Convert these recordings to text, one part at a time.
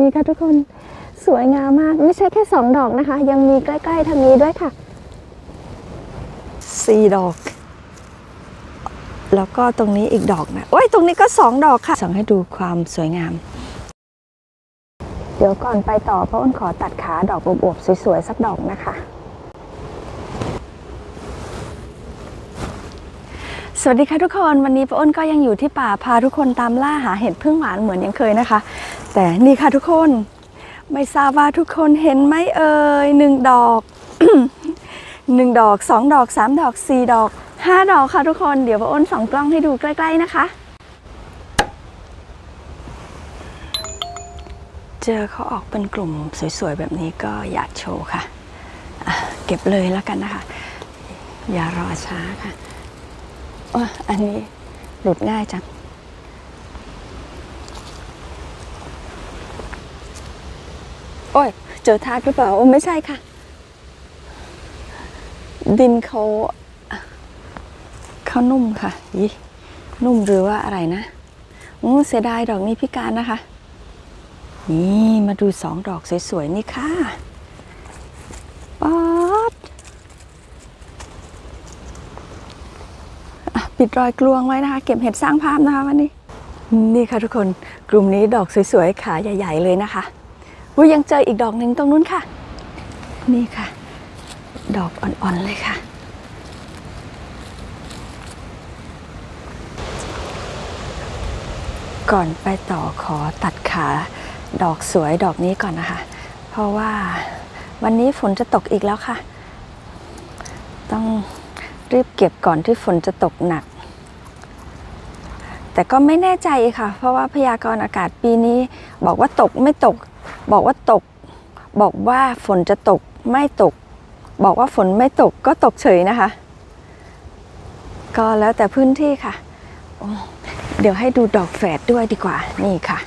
นี่ค่ะทุกคนสวยงามมาก ไม่ใช่แค่สองดอกนะคะ ยังมีใกล้ๆทางนี้ด้วยค่ะสี่ดอก แล้วก็ตรงนี้อีกดอกนะโอ้ยตรงนี้ก็สองดอกค่ะส่องให้ดูความสวยงาม เดี๋ยวก่อนไปต่อป้าอ้นขอตัดขาดอกอวบๆสวยๆสักดอกนะคะสวัสดีค่ะทุกคนวันนี้ป้าอ้นก็ยังอยู่ที่ป่าพาทุกคนตามล่าหาเห็ดพึ่งหวานเหมือนยังเคยนะคะ แต่นี่ค่ะทุกคนไม่ทราบว่าทุกคนเห็นไหมเอ่ยหนึ่งดอกหนึ่งดอกสองดอกสามดอกสี่ดอกห้าดอกค่ะทุกคนเดี๋ยวป้าอ้นส่องกล้องให้ดูใกล้ ๆ นะคะ เจอเขาออกเป็นกลุ่มสวย ๆ แบบนี้ก็อยากโชว์ค่ะะเก็บเลยแล้วกันนะคะ อย่ารอช้าค่ะอ้ยอันนี้หลุดง่ายจัง โอ้ย เจอทากหรือเปล่าไม่ใช่ค่ะ ดินเขาเขานุ่มค่ะยี่นุ่มหรือว่าอะไรนะอู้เสียดายดอกนี้พิการนะคะ นี่มาดูสองดอกสวยๆนี่ค่ะป๊อดปิดรอยกลวงไว้นะคะ เก็บเห็ดสร้างภาพนะคะวันนี้ นี่ค่ะทุกคนกลุ่มนี้ดอกสวยๆขาใหญ่ ๆ เลยนะคะ วุ้ยยังเจออีกดอกหนึ่งตรงนู้นค่ะ นี่ค่ะ ดอกอ่อนๆเลยค่ะ ก่อนไปต่อขอตัดขาดอกสวยดอกนี้ก่อนนะคะ เพราะว่าวันนี้ฝนจะตกอีกแล้วค่ะ ต้องรีบเก็บก่อนที่ฝนจะตกหนัก แต่ก็ไม่แน่ใจค่ะ เพราะว่าพยากรณ์อากาศปีนี้ บอกว่าตกไม่ตก บอกว่าตก บอกว่าฝนจะตกไม่ตก บอกว่าฝนไม่ตกก็ตกเฉยนะคะ ก็แล้วแต่พื้นที่ค่ะ เดี๋ยวให้ดูดอกแฝดด้วยดีกว่า นี่ค่ะ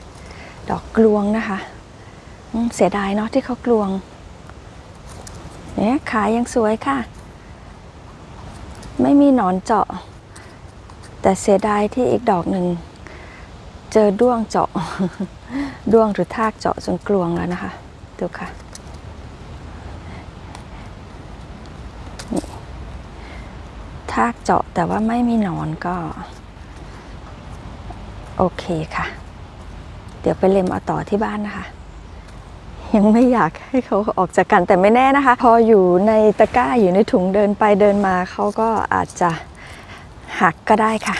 ดอกกลวงนะคะ เสียดายเนาะที่เขากลวง เนี่ยขายยังสวยค่ะ ไม่มีหนอนเจาะ แต่เสียดายที่อีกดอกหนึ่ง เจอด้วงเจาะ ด้วงหรือทากเจาะจนกลวงแล้วนะคะ ดูค่ะทากเจาะแต่ว่าไม่มีหนอนก็ โอเคค่ะ เดี๋ยวไปเล็มเอาต่อที่บ้านนะคะ ยังไม่อยากให้เขาออกจากกันแต่ไม่แน่นะคะ พออยู่ในตะกร้าอยู่ในถุงเดินไปเดินมาเขาก็อาจจะหักก็ได้ค่ะ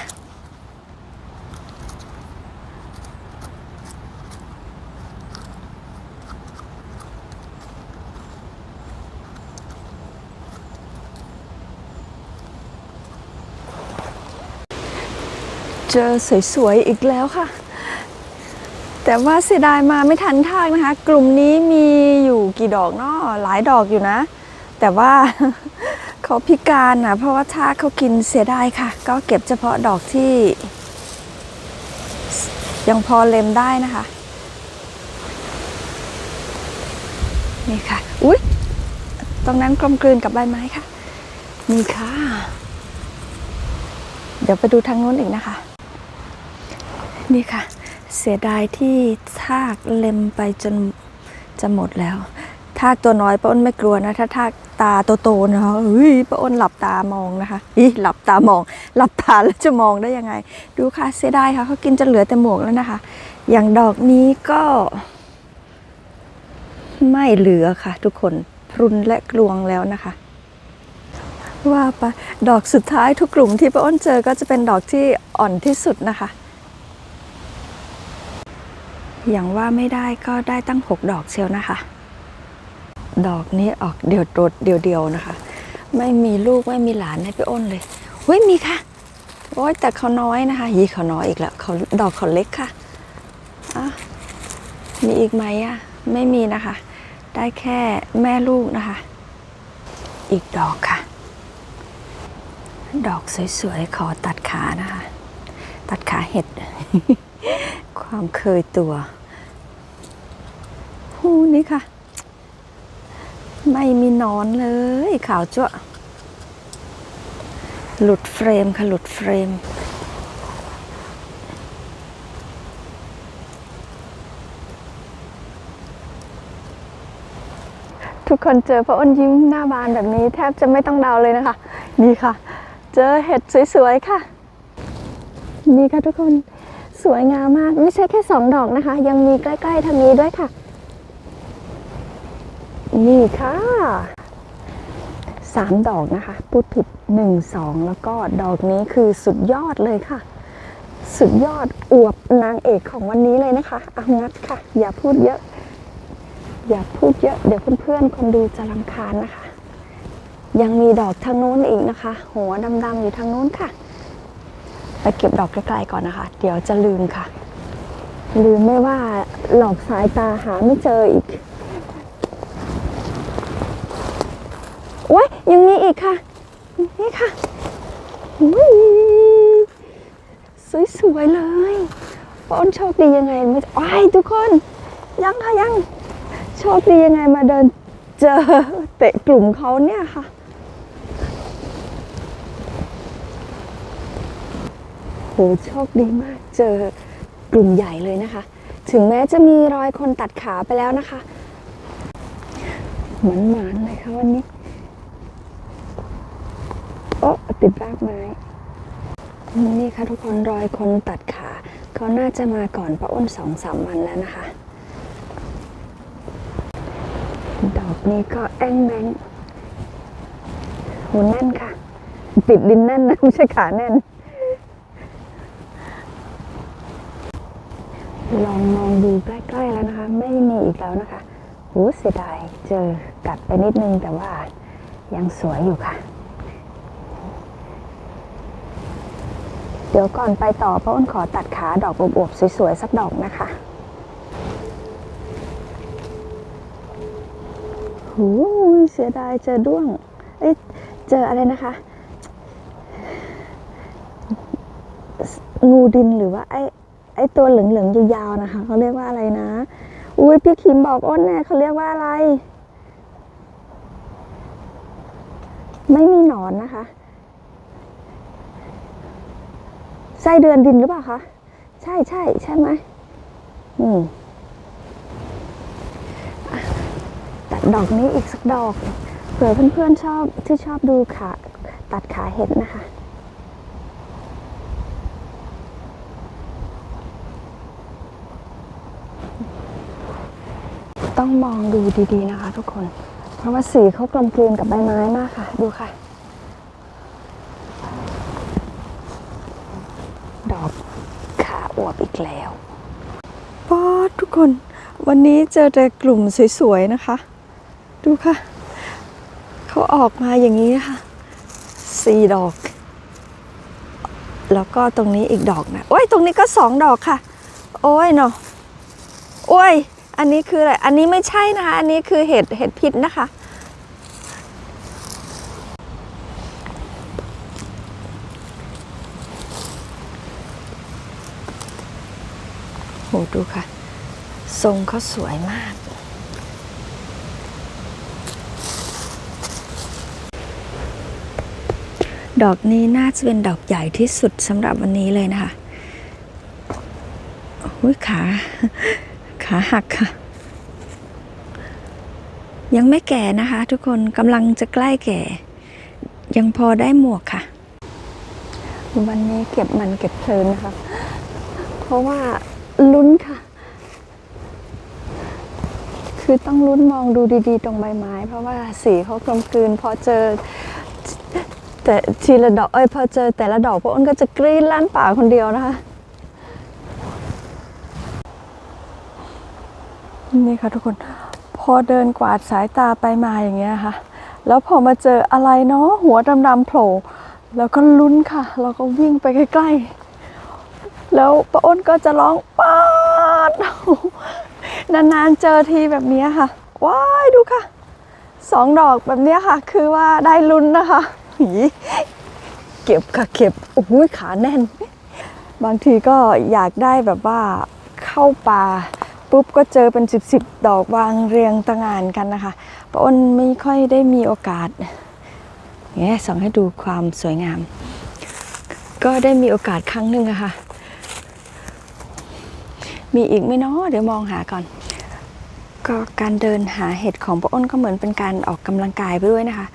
เจอสวยๆอีกแล้วค่ะ แต่ว่าเสียดายมาไม่ทันทากนะคะ กลุ่มนี้มีอยู่กี่ดอกเนาะหลายดอกอยู่นะ แต่ว่าเขาพิการนะเพราะว่าทากเขากินเสียดายค่ะ ก็เก็บเฉพาะดอกที่ ยังพอเล็มได้นะคะ นี่ค่ะ อุ๊ย ตรงนั้นกลมกลืนกับใบไม้ค่ะ นี่ค่ะเดี๋ยวไปดูทางนู้นอีกนะคะ นี่ค่ะ เสียดายที่ทากเล็มไปจนจะหมดแล้ว ทากตัวน้อยป้าอ้นไม่กลัวนะ ถ้าทากตาโตๆนะคะเฮ้ยป้าอ้นหลับตามองนะคะอีหลับตามอง หลับตาแล้วจะมองได้ยังไง ดูค่ะเสียดายค่ะเขากินจนเหลือแต่หมวกแล้วนะคะ อย่างดอกนี้ก็ ไม่เหลือค่ะ ทุกคนพรุนและกลวงแล้วนะคะว่าไปดอกสุดท้ายทุกกลุ่มที่ป้าอ้นเจอก็จะเป็นดอกที่อ่อนที่สุดนะคะ อย่างว่าไม่ได้ก็ได้ตั้งหกดอกเชียวนะคะ ดอกนี้ออกเดี่ยวโดดเดียวๆนะคะ ไม่มีลูกไม่มีหลานให้พี่อ้นเลยเฮ้ยมีค่ะโอ้ยแต่เขาน้อยนะคะยีเขาน้อยอีกแล้วเขาดอกเขาเล็กค่ะอะมีอีกไหมอะไม่มีนะคะ ได้แค่แม่ลูกนะคะ อีกดอกค่ะ ดอกสวยๆขอตัดขานะคะ ตัดขาเห็ด ความเคยตัวหูนี่ค่ะ ไม่มีนอนเลยขาวจ้วหลุดเฟรมค่ะ หลุดเฟรม ทุกคนเจอพระอ้นยิ้มหน้าบานแบบนี้แทบจะไม่ต้องเดาเลยนะคะ นี่ค่ะ เจอเห็ดสวยๆค่ะ นี่ค่ะทุกคน สวยงามมาก ไม่ใช่แค่สองดอกนะคะ ยังมีใกล้ๆทางนี้ด้วยค่ะ นี่ค่ะสามดอกนะคะ พูดผิดหนึ่งสองแล้วก็ดอกนี้คือสุดยอดเลยค่ะ สุดยอดอวบนางเอกของวันนี้เลยนะคะเอางัดค่ะ อย่าพูดเยอะ อย่าพูดเยอะ เดี๋ยวเพื่อนๆคนดูจะรำคาญนะคะ ยังมีดอกทางโน้นอีกนะคะ หัวดำๆอยู่ทางโน้นค่ะ ไปเก็บดอกไกลๆก่อนนะคะ เดี๋ยวจะลืมค่ะ ลืมไม่ว่าหลอกสายตาหาไม่เจออีกโอ้ยยังมีอีกค่ะ นี่ค่ะอุ้ยสวยๆเลยป้อนโชคดียังไงไม่ว้ายทุกคน ยังค่ะยัง โชคดียังไงมาเดินเจอเตะกลุ่มเขาเนี่ยค่ะ โหโชคดีมากเจอกลุ่มใหญ่เลยนะคะ ถึงแม้จะมีรอยคนตัดขาไปแล้วนะคะหมันหมานๆเลยค่ะวันนี้โอ้ติดรากไม้นี่ค่ะทุกคนรอยคนตัดขาเขาน่าจะมาก่อนป้าอ้นสองสามวันแล้วนะคะ ดอกนี้ก็แองแบงหูแน่นค่ะ ติดดินแน่นนะไม่ใช่ขาแน่น ลองมองดูใกล้ๆแล้วนะคะ ไม่มีอีกแล้วนะคะโอ้เสียดายเจอกัดไปนิดนึงแต่ว่ายังสวยอยู่ค่ะ เดี๋ยวก่อนไปต่อป้าอ้นขอตัดขาดอกอวบๆสวยๆ สักดอกนะคะหูเสียดายเจอด้วง เอ้ยเจออะไรนะคะ งูดินหรือว่าไอ้ ไอตัวเหลืองๆยาวๆนะคะเขาเรียกว่าอะไรนะ อุ้ยพี่คิมบอกอ้นแน่เขาเรียกว่าอะไร ไม่มีหนอนนะคะไส้เดือนดินหรือเปล่าคะใช่ใช่ใช่ไหมอืมอ่ตัดดอกนี้อีกสักดอกเผื่อเพื่อนๆชอบที่ชอบดูขาตัดขาเห็ดนะคะ ต้องมองดูดีๆนะคะทุกคน เพราะว่าสีเขากลมกลืนกับใบไม้มากค่ะ ดูค่ะ ดอกขาอวบอีกแล้วป๊อดทุกคน วันนี้เจอแต่กลุ่มสวยๆนะคะ ดูค่ะ เขาออกมาอย่างนี้นะค่ะสี่ดอก แล้วก็ตรงนี้อีกดอกนะ โอ้ย ตรงนี้ก็สองดอกค่ะ โอ้ยเนาะโอ้ย อันนี้คืออะไร อันนี้ไม่ใช่นะคะ อันนี้คือเห็ดเห็ดพิษนะคะ โหดูค่ะ ทรงเขาสวยมากดอกนี้น่าจะเป็นดอกใหญ่ที่สุดสำหรับวันนี้เลยนะคะอุ้ยขา ขาหักค่ะ ยังไม่แก่นะคะ ทุกคนกำลังจะใกล้แก่ ยังพอได้หมวกค่ะ วันนี้เก็บมันเก็บเพลินนะคะ เพราะว่าลุ้นค่ะ คือต้องลุ้นมองดูดีๆ ตรงใบไม้ เพราะว่าสีเขากลมกลืนพอเจอแต่ทีละดอกเอ้ยพอเจอแต่ละดอกพวกอ้นก็จะกรี๊ดลั่นป่าคนเดียวนะคะ นี่ค่ะทุกคน พอเดินกวาดสายตาไปมาอย่างเงี้ยค่ะ แล้วพอมาเจออะไรเนาะหัวดำๆโผล่แล้วก็ลุ้นค่ะ แล้วก็วิ่งไปใกล้ๆ แล้วป้าอ้นก็จะร้องป๊าดนานๆเจอทีแบบนี้ค่ะ ว้ายดูค่ะสองดอกแบบนี้ค่ะ คือว่าได้ลุ้นนะคะหีเก็บค่ะเก็บโอ้โหขาแน่น บางทีก็อยากได้แบบว่าเข้าป่า ปุ๊บก็เจอเป็นสิบสิบดอกวางเรียงตะงานกันนะคะป้าอ้นไม่ค่อยได้มีโอกาสเนี่ยส่องให้ดูความสวยงาม ก็ได้มีโอกาสครั้งหนึ่งอะค่ะ มีอีกไหมเนาะเดี๋ยวมองหาก่อน ก็การเดินหาเห็ดของป้าอ้นก็เหมือนเป็นการออกกำลังกายไปด้วยนะคะ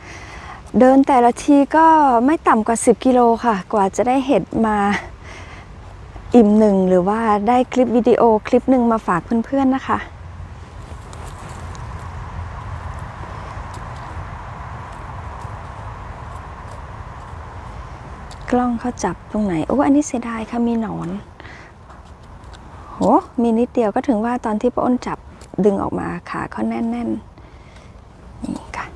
เดินแต่ละทีก็ไม่ต่ำกว่า 10 กิโลค่ะ กว่าจะได้เห็ดมา อิ่มหนึ่งหรือว่าได้คลิปวิดีโอคลิปหนึ่งมาฝากเพื่อนๆนะคะ กล้องเขาจับตรงไหน โอ้อันนี้เสียดายค่ะมีหนอนโหมีนิดเดียวก็ถึงว่าตอนที่ป้าอ้นจับดึงออกมาขาเขาแน่นๆนี่ค่ะ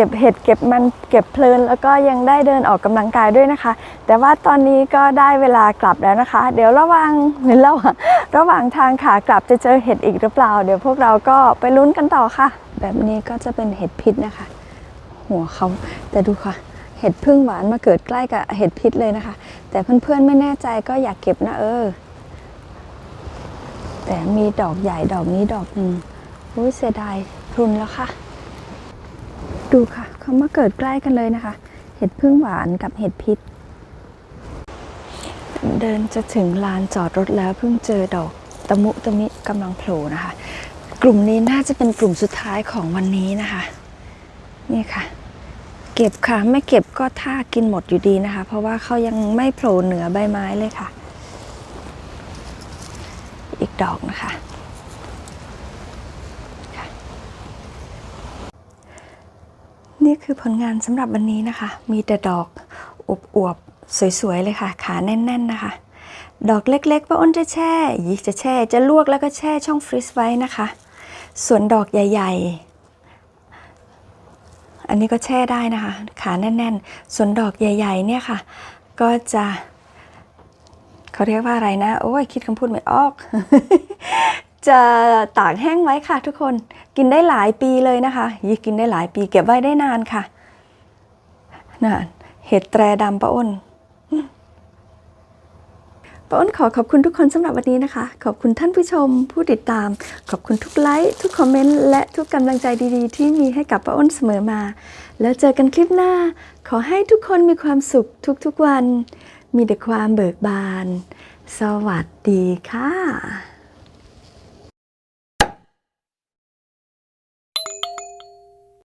เก็บเห็ดเก็บมันเก็บเพลิน แล้วก็ยังได้เดินออกกำลังกายด้วยนะคะ แต่ว่าตอนนี้ก็ได้เวลากลับแล้วนะคะ เดี๋ยวระหว่างหรือระหว่างระหว่างทางขากลับจะเจอเห็ดอีกหรือเปล่า เดี๋ยวพวกเราก็ไปลุ้นกันต่อค่ะ แบบนี้ก็จะเป็นเห็ดพิษนะคะ หัวเขาแต่ดูค่ะ เห็ดพึ่งหวานมาเกิดใกล้กับเห็ดพิษเลยนะคะ แต่เพื่อนๆไม่แน่ใจก็อยากเก็บนะเออ แต่มีดอกใหญ่ดอกนี้ดอกหนึ่งอุ้ยเสียดายรุนแล้วค่ะ ดูค่ะเขามาเกิดใกล้กันเลยนะคะ เห็ดพึ่งหวานกับเห็ดพิษ เดินจะถึงลานจอดรถแล้วเพิ่งเจอดอกตะมุตะมิกำลังโผล่นะคะ กลุ่มนี้น่าจะเป็นกลุ่มสุดท้ายของวันนี้นะคะ นี่ค่ะ เก็บค่ะไม่เก็บก็ท่ากินหมดอยู่ดีนะคะ เพราะว่าเขายังไม่โผล่เหนือใบไม้เลยค่ะ อีกดอกนะคะ นี่คือผลงานสำหรับวันนี้นะคะ มีแต่ดอกอวบๆ สวยๆ เลยค่ะ ขาแน่นๆ นะคะ ดอกเล็กๆป้าอ้นจะแช่ยิจะแช่ จะลวกแล้วก็แช่ช่องฟรีซไว้นะคะ ส่วนดอกใหญ่ ๆ อันนี้ก็แช่ได้นะคะ ขาแน่นๆ ส่วนดอกใหญ่ ๆ เนี่ยค่ะ ก็จะเขาเรียกว่าอะไรนะ โอ้ยคิดคำพูดไม่ออก จะตากแห้งไว้ค่ะทุกคนกินได้หลายปีเลยนะคะยี่กินได้หลายปีเก็บไว้ได้นานค่ะน่ะเห็ดแตรดำป้าอ้นป้าอ้นขอขอบคุณทุกคนสำหรับวันนี้นะคะ ขอบคุณท่านผู้ชมผู้ติดตาม ขอบคุณทุกไลค์ทุกคอมเมนต์และทุกกำลังใจดีๆ ที่มีให้กับป้าอ้นเสมอมา แล้วเจอกันคลิปหน้า ขอให้ทุกคนมีความสุขทุกๆวัน มีแต่ความเบิกบาน สวัสดีค่ะ